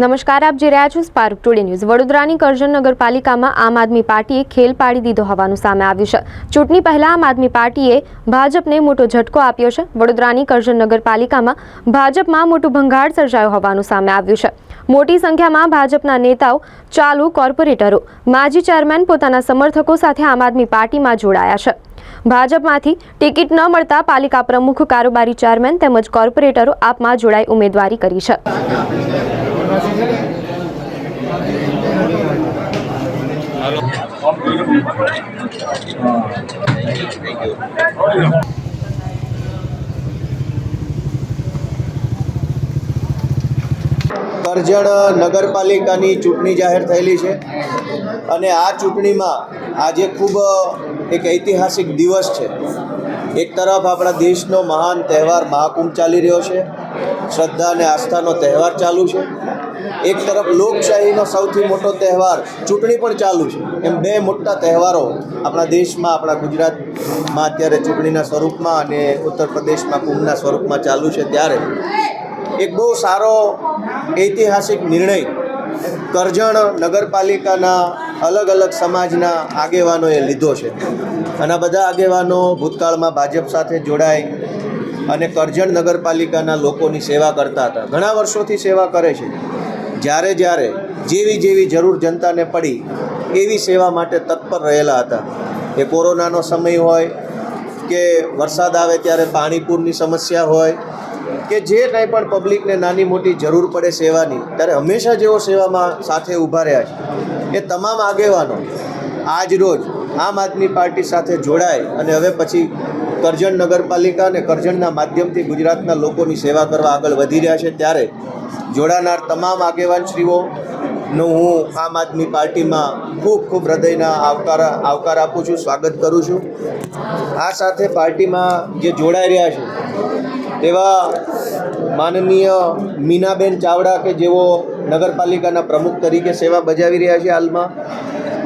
નમસ્કાર, આપ જે રહ્યા છો સ્પાર્ક ટુડે ન્યૂઝ વડોદરાની કરજણ નગરપાલિકામાં આમ આદમી પાર્ટીએ ખેલ પાડી દીધો હોવાનું સામે આવ્યું છે. ચૂંટણી પહેલા આમ આદમી પાર્ટીએ ભાજપને મોટો ઝટકો આપ્યો છે. વડોદરાની કરજણ નગરપાલિકામાં ભાજપમાં મોટું ભંગાળ સર્જાયો હોવાનું સામે આવ્યું છે. મોટી સંખ્યામાં ભાજપના નેતાઓ, ચાલુ કોર્પોરેટરો, માજી ચેરમેન પોતાના સમર્થકો સાથે આમ આદમી પાર્ટીમાં જોડાયા છે. ભાજપમાંથી ટિકિટ ન મળતા પાલિકા પ્રમુખ, કારોબારી ચેરમેન તેમજ કોર્પોરેટરો આપમાં જોડાઈ ઉમેદવારી કરી છે. કરજણ નગરપાલિકાની ચૂંટણી જાહેર થયેલી છે અને આ ચૂંટણીમાં આજે ખૂબ એક ઐતિહાસિક દિવસ છે. એક તરફ આપણા દેશનો મહાન તહેવાર મહાકુંભ ચાલી રહ્યો છે. શ્રદ્ધા અને આસ્થાનો તહેવાર ચાલુ છે. એક તરફ લોકશાહીનો સૌથી મોટો તહેવાર ચૂંટણી પણ ચાલુ છે. એમ બે મોટા તહેવારો આપણા દેશમાં, આપણા ગુજરાતમાં અત્યારે ચૂંટણીના સ્વરૂપમાં અને ઉત્તર પ્રદેશમાં કુંભના સ્વરૂપમાં ચાલુ છે ત્યારે. એક બહુ સારો ઐતિહાસિક નિર્ણય કરજણ નગરપાલિકાના અલગ અલગ સમાજના આગેવાનોએ લીધો છે. અને બધા આગેવાનો ભૂતકાળમાં ભાજપ સાથે જોડાય અને કરજણ નગરપાલિકાના લોકોની સેવા કરતા હતા. ઘણા વર્ષોથી સેવા કરે છે. જ્યારે જ્યારે જેવી જેવી જરૂર જનતાને પડી, એવી સેવા માટે તત્પર રહેલા હતા. એ કોરોનાનો સમય હોય, કે વરસાદ આવે ત્યારે પાણીપૂરની સમસ્યા હોય, કે જે કંઈ પણ પબ્લિકને નાની મોટી જરૂર પડે સેવાની, ત્યારે હંમેશા જેઓ સેવામાં સાથે ઊભા રહ્યા છે. એ તમામ આગેવાનો આજ રોજ આમ આદમી પાર્ટી સાથે જોડાય અને હવે પછી કરજણ નગરપાલિકા અને કરજણના માધ્યમથી ગુજરાતના લોકોની સેવા કરવા આગળ વધી રહ્યા છે. ત્યારે જોડાનાર તમામ આગેવાનશ્રીઓનું હું આમ આદમી પાર્ટીમાં ખૂબ ખૂબ હૃદયના આવકાર આવકાર આપું છું, સ્વાગત કરું છું. આ સાથે પાર્ટીમાં જે જોડાઈ રહ્યા છે, તેવા માનનીય મીનાબેન ચાવડા કે જેઓ નગરપાલિકાના પ્રમુખ તરીકે સેવા બજાવી રહ્યા છે હાલમાં,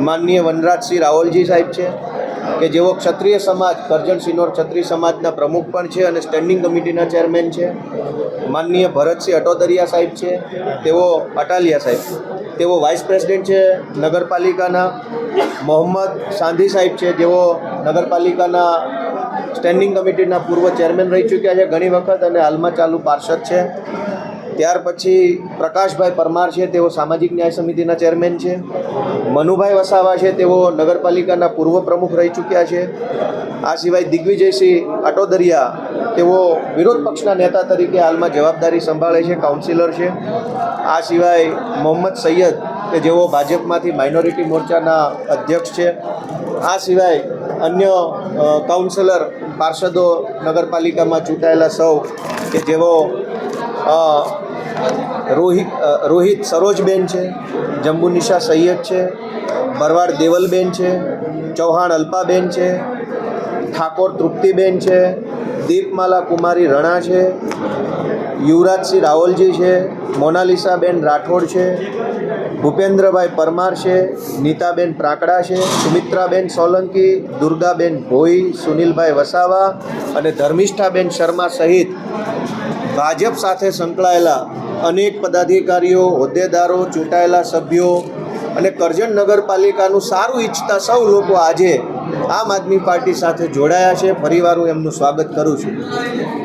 માનનીય વનરાજસિંહ રાવલજી સાહેબ છે. કે જેઓ ક્ષત્રિય સમાજ, કરજણ સિનોર ક્ષત્રિય સમાજના પ્રમુખ પણ છે અને સ્ટેન્ડિંગ કમિટીના ચેરમેન છે. માનનીય ભરતસિંહ અટોદરિયા સાહેબ છે, તેઓ અટાલિયા સાહેબ તેઓ વાઇસ પ્રેસિડેન્ટ છે નગરપાલિકાના, મોહમ્મદ સાંધી સાહેબ છે, જેઓ નગરપાલિકાના સ્ટેન્ડિંગ કમિટીના પૂર્વ ચેરમેન રહી ચૂક્યા છે ઘણી વખત અને હાલમાં ચાલુ પાર્ષદ છે. ત્યાર પછી પ્રકાશભાઈ પરમાર છે, તેઓ સામાજિક ન્યાય સમિતિના ચેરમેન છે. મનુભાઈ વસાવા છે, તેઓ નગરપાલિકાના પૂર્વ પ્રમુખ રહી ચૂક્યા છે. આ સિવાય દિગ્વિજયસિંહ અટોદરિયા તેઓ વિરોધ પક્ષના નેતા તરીકે હાલમાં જવાબદારી સંભાળે છે કાઉન્સિલર છે. આ સિવાય મોહમ્મદ સૈયદ, કે જેઓ ભાજપમાંથી માઇનોરિટી મોરચાના અધ્યક્ષ છે. આ સિવાય અન્ય કાઉન્સિલર પાર્ષદો નગરપાલિકામાં ચૂંટાયેલા સૌ, કે જેઓ રોહિત રોહિત સરોજબેન છે જંબુનિશા સૈયદ છે, ભરવાડ દેવલબેન છે, ચૌહાણ અલ્પાબેન છે, ઠાકોર તૃપ્તિબેન છે, દીપમાલા કુમારી રણા છે, યુવરાજસિંહ રાવલજી છે, મોનાલિસાબેન રાઠોડ છે, ભૂપેન્દ્રભાઈ પરમાર છે, નીતાબેન પ્રાકડા છે, સુમિત્રાબેન સોલંકી, દુર્ગાબેન ભોઈ, સુનિલભાઈ વસાવા અને ધર્મિષ્ઠાબેન શર્મા સહિત ભાજપ સાથે સંકળાયેલા અનેક પદાધિકારીઓ, હોદ્દેદારો, ચૂંટાયેલા સભ્યો અને કરજણ નગરપાલિકાનું સારું ઈચ્છતા સૌ લોકો આજે આમ આદમી પાર્ટી સાથે જોડાયા છે. ફરીવાર હું એમનું સ્વાગત કરું છું.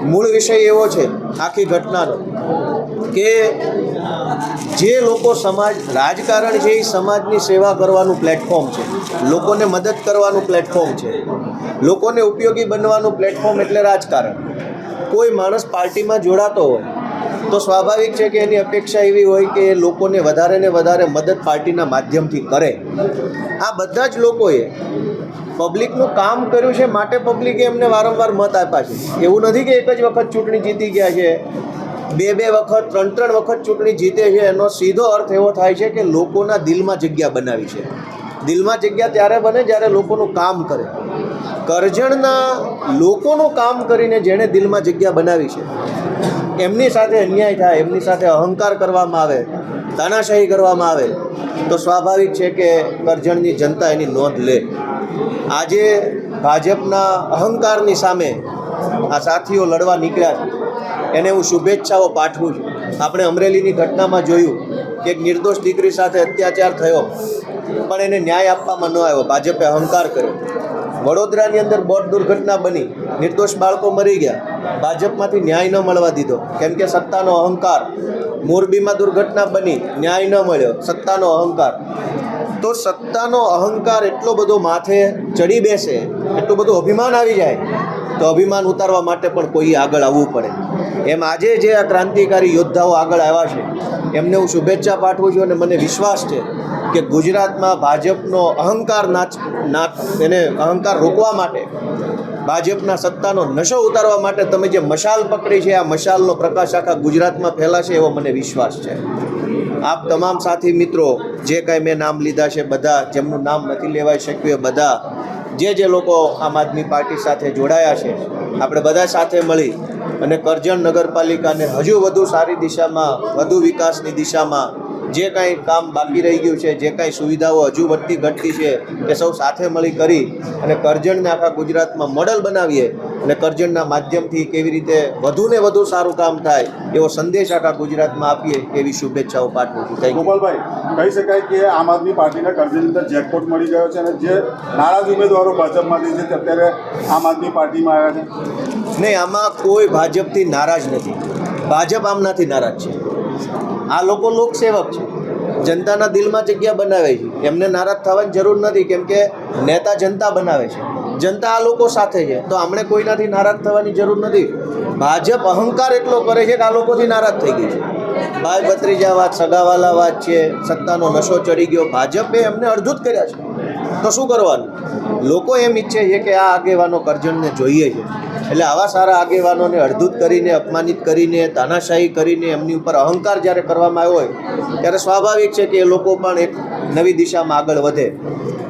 મૂળ વિષય એવો છે, આખી ઘટનાનો, કે જે લોકો સમાજ, રાજકારણ છે એ સમાજની સેવા કરવાનું પ્લેટફોર્મ છે. લોકોને મદદ કરવાનું પ્લેટફોર્મ છે. લોકોને ઉપયોગી બનવાનું પ્લેટફોર્મ એટલે રાજકારણ. કોઈ માણસ પાર્ટીમાં જોડાતો હોય તો સ્વાભાવિક છે કે એની અપેક્ષા એવી હોય કે લોકોને વધારે ને વધારે મદદ પાર્ટીના માધ્યમથી કરે. આ બધા જ લોકોએ પબ્લિકનું કામ કર્યું છે માટે પબ્લિકે એમને વારંવાર મત આપ્યા છે. એવું નથી કે એક જ વખત ચૂંટણી જીતી ગયા છે. બે બે વખત, ત્રણ ત્રણ વખત ચૂંટણી જીતે છે. એનો સીધો અર્થ એવો થાય છે કે લોકોના દિલમાં જગ્યા બનાવી છે. દિલમાં જગ્યા ત્યારે બને જ્યારે લોકોનું કામ કરે. કરજણના લોકોનું કામ કરીને જેણે દિલમાં જગ્યા બનાવી છે. એમની સાથે અન્યાય થાય, એમની સાથે અહંકાર કરવામાં આવે, તાનાશાહી કરવામાં આવે, તો સ્વાભાવિક છે કે કરજણની જનતા એની નોંધ લે. આજે ભાજપના અહંકારની સામે આ સાથીઓ લડવા નીકળ્યા છે. એને હું શુભેચ્છાઓ પાઠવું છું. આપણે અમરેલીની ઘટનામાં જોયું કે એક નિર્દોષ દીકરી સાથે અત્યાચાર થયો, પણ એને ન્યાય આપવામાં ન આવ્યો. ભાજપે અહંકાર કર્યો. વડોદરાની અંદર બોટ દુર્ઘટના બની. નિર્દોષ બાળકો મરી ગયા. ભાજપમાંથી ન્યાય ન મળવા દીધો. કેમ કે સત્તાનો અહંકાર. મોરબીમાં દુર્ઘટના બની. ન્યાય ન મળ્યો. સત્તાનો અહંકાર. તો સત્તાનો અહંકાર એટલો બધો માથે ચડી બેસે, એટલું બધું અભિમાન આવી જાય, તો અભિમાન ઉતારવા માટે પણ કોઈ આગળ આવવું પડે. એમ આજે જે આ ક્રાંતિકારી યોદ્ધાઓ આગળ આવ્યા છે, એમને હું શુભેચ્છા પાઠવું છું અને મને વિશ્વાસ છે કે ગુજરાતમાં ભાજપનો અહંકાર નાચ નાચ એને અહંકાર રોકવા માટે, ભાજપના સત્તાનો નશો ઉતારવા માટે તમે જે મશાલ પકડી છે, આ મશાલનો પ્રકાશ આખા ગુજરાતમાં ફેલાશે એવો મને વિશ્વાસ છે. આપ તમામ સાથી મિત્રો, જે કાંઈ મેં નામ લીધા છે બધા, જેમનું નામ નથી લેવાઈ શક્યું એ બધા, જે જે લોકો આમ આદમી પાર્ટી સાથે જોડાયા છે, આપણે બધા સાથે મળી અને કરજણ નગરપાલિકાને હજુ વધુ સારી દિશામાં, વધુ વિકાસની દિશામાં જે કાંઈ કામ બાકી રહી ગયું છે જે કાંઈ સુવિધાઓ હજુ વધતી ઘટતી છે એ સૌ સાથે મળી કરી અને કરજણને આખા ગુજરાતમાં મોડલ બનાવીએ અને કરજણના માધ્યમથી કેવી રીતે વધુને વધુ સારું કામ થાય એવો સંદેશ આખા ગુજરાતમાં આપીએ એવી શુભેચ્છાઓ પાઠવું છું. થેન્ક ગોપાલભાઈ કહી શકાય કે આમ આદમી પાર્ટીના કરજણની અંદર જેકપોટ મળી ગયો છે અને જે નારાજ ઉમેદવારો ભાજપમાંથી છે તે અત્યારે આમ આદમી પાર્ટીમાં આવ્યા છે. નહીં આમાં કોઈ ભાજપથી નારાજ નથી. ભાજપ આમનાથી નારાજ છે. આ લોકો લોકસેવક છે. જનતાના દિલમાં જગ્યા બનાવે છે. એમને નારાજ થવાની જરૂર નથી કેમ કે નેતા જનતા બનાવે છે. જનતા આ લોકો સાથે છે. તો આપણે કોઈનાથી નારાજ થવાની જરૂર નથી. ભાજપ અહંકાર એટલો કરે છે કે આ લોકોથી નારાજ થઈ ગઈ છે. ભાઈ ભત્રીજા વાત, સગાવાલા વાત છે. સત્તાનો નશો ચડી ગયો. ભાજપે એમને અડધૂત કર્યા છે. તો શું કરવાનું? લોકો એમ ઈચ્છે છે કે આ આગેવાનો કરજણને જોઈએ છે. એટલે આવા સારા આગેવાનોને અડધૂત કરીને, અપમાનિત કરીને, તાનાશાહી કરીને, એમની ઉપર અહંકાર જ્યારે કરવામાં આવ્યો હોય, ત્યારે સ્વાભાવિક છે કે એ લોકો પણ એક નવી દિશામાં આગળ વધે.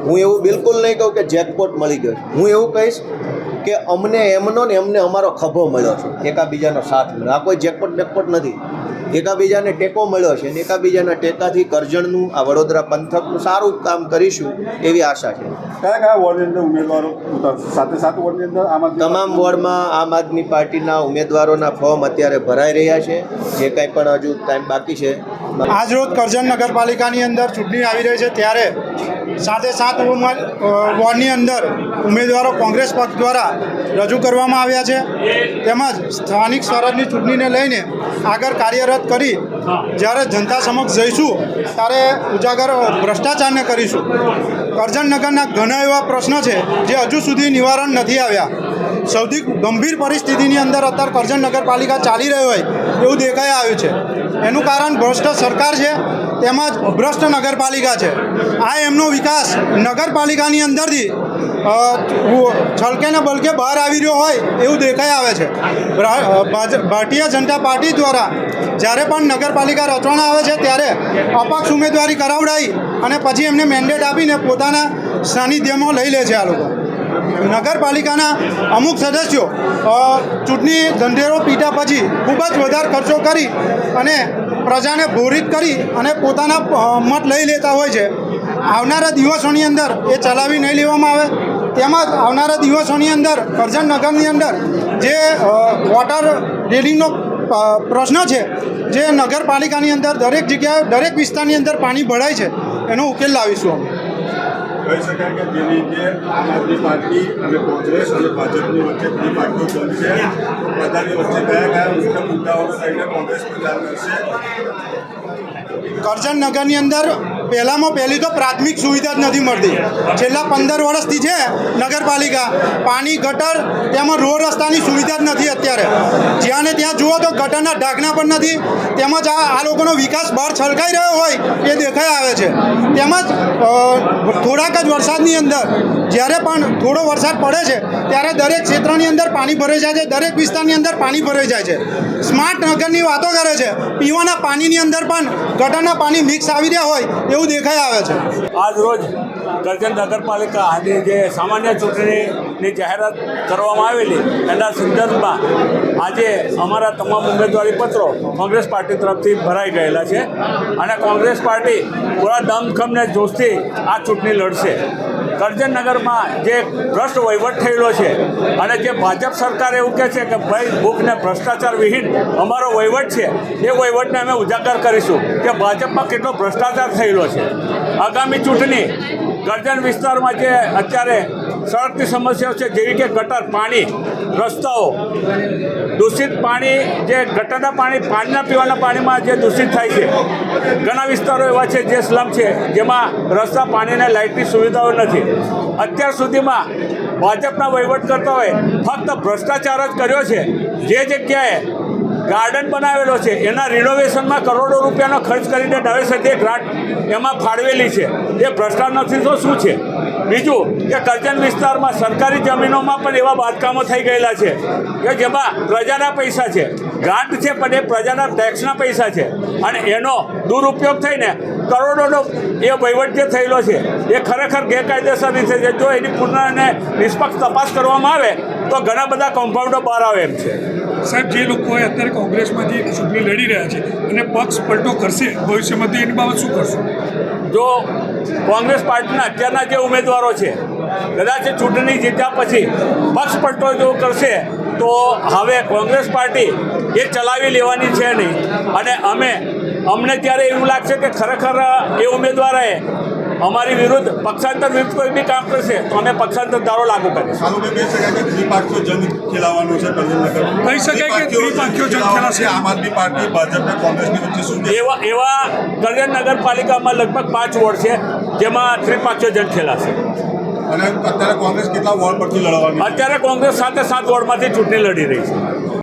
હું એવું બિલકુલ નહીં કહું કે જેકપોટ મળી ગયો. હું એવું કહીશ કે અમને એમનો ને એમને અમારો ખભો મળ્યો છે. એકાબીજાનો સાથ મળ્યો. આ કોઈ જેકપોટ બેકપોટ નથી. એકાબીજાને ટેકો મળ્યો છે અને એકાબીજાના ટેકાથી કરજણનું આ વડોદરા પંથકનું સારું કામ કરીશું એવી આશા છે. કયા કયા વોર્ડની અંદર ઉમેદવારો સાથે સાત વોર્ડની અંદર આમ તમામ વોર્ડમાં આમ આદમી પાર્ટીના ઉમેદવારોના ફોર્મ અત્યારે ભરાઈ રહ્યા છે. જે કાંઈ પણ હજુ ટાઈમ બાકી છે આજરોજ કરજણ નગરપાલિકાની અંદર ચૂંટણી આવી રહી છે ત્યારે સાથે સાત વોર્ડની અંદર ઉમેદવારો કોંગ્રેસ પક્ષ દ્વારા રજૂ કરવામાં આવ્યા છે. તેમજ સ્થાનિક સ્વરાજની ચૂંટણીને લઈને આગળ કાર્યરત કરી જ્યારે જનતા સમક્ષ જઈશું ત્યારે ઉજાગર ભ્રષ્ટાચારને કરીશું. કરજણ નગરના ઘણા એવા પ્રશ્નો છે જે હજુ સુધી નિવારણ નથી આવ્યા. સૌથી ગંભીર પરિસ્થિતિની અંદર અત્યારે કરજણ નગરપાલિકા ચાલી રહી હોય એવું દેખાઈ આવ્યું છે. એનું કારણ ભ્રષ્ટ સરકાર છે, તેમજ ભ્રષ્ટ નગરપાલિકા છે. આ એમનો વિકાસ નગરપાલિકાની અંદરથી છલકે ને બલકે બહાર આવી રહ્યો હોય એવું દેખાઈ આવે છે. ભારતીય જનતા પાર્ટી દ્વારા જ્યારે પણ નગરપાલિકા રચવાના આવે છે, ત્યારે અપક્ષ ઉમેદવારી કરાવડાવી અને પછી એમને મેન્ડેટ આપીને પોતાના સાનિધ્યમાં લઈ લે છે આ લોકો. નગરપાલિકાના અમુક સદસ્યો ચૂંટણી ધંધેરો પીટા પછી ખૂબ જ વધારે ખર્ચો કરી અને પ્રજાને ભોરિત કરી અને પોતાના મત લઈ લેતા હોય છે. આવનારા દિવસોની અંદર એ ચલાવી નહીં લેવામાં આવે. તેમજ આવનારા દિવસોની અંદર કરજણ નગરની અંદર જે વોટર રેલિંગનો પ્રશ્ન છે, જે નગરપાલિકાની અંદર દરેક જગ્યાએ, દરેક વિસ્તારની અંદર પાણી ભરાય છે, એનો ઉકેલ લાવીશું અમે. કહી શકાય કે જે રીતે આમ આદમી પાર્ટી અને કોંગ્રેસ અને ભાજપની વચ્ચે બે પાર્ટીઓ છે. બધાની વચ્ચે કયા કયા મુખ્ય મુદ્દાઓને લઈને કોંગ્રેસ પ્રચાર કરશે કરજણનગરની અંદર પહેલામાં પહેલી તો પ્રાથમિક સુવિધા જ નથી મળતી. છેલ્લા પંદર વર્ષથી છે નગરપાલિકા. પાણી, ગટર તેમજ રોડ રસ્તાની સુવિધા જ નથી અત્યારે. જ્યાં ને ત્યાં જુઓ તો ગટરના ઢાંકણા પણ નથી. તેમજ આ લોકોનો વિકાસ બહાર છલકાઈ રહ્યો હોય એ દેખાઈ આવે છે. તેમજ થોડાક જ વરસાદની અંદર જ્યારે પણ થોડો વરસાદ પડે છે, ત્યારે દરેક ક્ષેત્રની અંદર પાણી ભરાઈ જાય છે, દરેક વિસ્તારની અંદર પાણી ભરાઈ જાય છે. સ્માર્ટ નગરની વાતો કરે છે, પીવાના પાણીની અંદર પણ ગટરના પાણી મિક્સ આવી રહ્યા હોય એવું દેખાઈ આવે છે. આજ રોજ કરજણ નગરપાલિકાની જે સામાન્ય ચૂંટણીની જાહેરાત કરવામાં આવેલી, એના સંદર્ભમાં આજે અમારા તમામ ઉમેદવારી પત્રો કોંગ્રેસ પાર્ટી તરફથી ભરાઈ ગયેલા છે. અને કોંગ્રેસ પાર્ટી પૂરા દમખમને જોશથી આ ચૂંટણી લડશે. કરજણનગરમાં જે ભ્રષ્ટ વહીવટ થયેલો છે અને જે ભાજપ સરકાર એવું કહે છે કે ભાઈ ભૂખને ભ્રષ્ટાચાર વિહીન અમારો વહીવટ છે, એ વહીવટને અમે ઉજાગર કરીશું કે ભાજપમાં કેટલો ભ્રષ્ટાચાર થયેલો છે. આગામી ચૂંટણી કરજણ વિસ્તારમાં જે અત્યારે સડકની સમસ્યાઓ છે, જેવી કે ગટર, પાણી, રસ્તાઓ. દૂષિત પાણી, જે ગટરના પાણી, પાણીના પીવાના પાણીમાં જે દૂષિત થાય છે. ઘણા વિસ્તારો એવા છે, જે સ્લમ છે, જેમાં રસ્તા પાણીને લાઇટની સુવિધાઓ નથી. અત્યાર સુધીમાં ભાજપના વહીવટ કરતા હોય, ફક્ત ભ્રષ્ટાચાર જ કર્યો છે. જે જગ્યાએ ગાર્ડન બનાવેલો છે. એના રિનોવેશનમાં કરોડો રૂપિયાનો ખર્ચ કરીને નવેસરથી ગ્રાન્ટ એમાં ફાળવેલી છે. એ ભ્રષ્ટાચાર નથી તો શું છે? બીજું કે કરજણ વિસ્તારમાં સરકારી જમીનોમાં પણ એવા બાંધકામો થઈ ગયેલા છે કે જેમાં પ્રજાના પૈસા છે. ગ્રાન્ટ છે પણ એ પ્રજાના ટેક્સના પૈસા છે. અને એનો દુરુપયોગ થઈને કરોડોનો એ વહીવટ જે થયેલો છે, એ ખરેખર ગેરકાયદેસર રીતે છે. જો એની પૂર્ણ અને નિષ્પક્ષ તપાસ કરવામાં આવે, તો ઘણા બધા કમ્પાઉન્ડો બહાર આવે એમ છે. સાહેબ, જે લોકોએ અત્યારે કોંગ્રેસમાંથી ચૂંટણી લડી રહ્યા છે અને પક્ષ પલટો કરશે ભવિષ્યમાંથી એની બાબત શું કરશો? જો કોંગ્રેસ પાર્ટીના અત્યારના જે ઉમેદવારો છે, કદાચ ચૂંટણી જીત્યા પછી પક્ષ પલટો જો કરશે, તો હવે કોંગ્રેસ પાર્ટી એ ચલાવી લેવાની છે નહીં. અને અમે, અમને ત્યારે એવું લાગશે કે ખરેખર એ ઉમેદવારોએ અમારી વિરુદ્ધ પક્ષાંતર વિરુદ્ધ કોઈ બી કામ કરશે તો અમે પક્ષાંતર ધારો લાગુ કરીશું. સારું કહી શકાય કે દ્વિપાક્ષીય જંગ ખેલાવાનો છે કહી શકાય કે દ્વિપાક્ષીય જંગ ખેલાશે. આમ આદમી પાર્ટી ભાજપ અને કોંગ્રેસની વચ્ચે શું એવા એવા કરજણ નગરપાલિકામાં લગભગ પાંચ વોર્ડ છે જેમાં ત્રિપાક્ષીય જંગ ખેલાશે. અને અત્યારે કોંગ્રેસ કેટલા વોર્ડ પરથી લડવાની અત્યારે કોંગ્રેસ સાથે સાત વોર્ડમાંથી ચૂંટણી લડી રહી છે.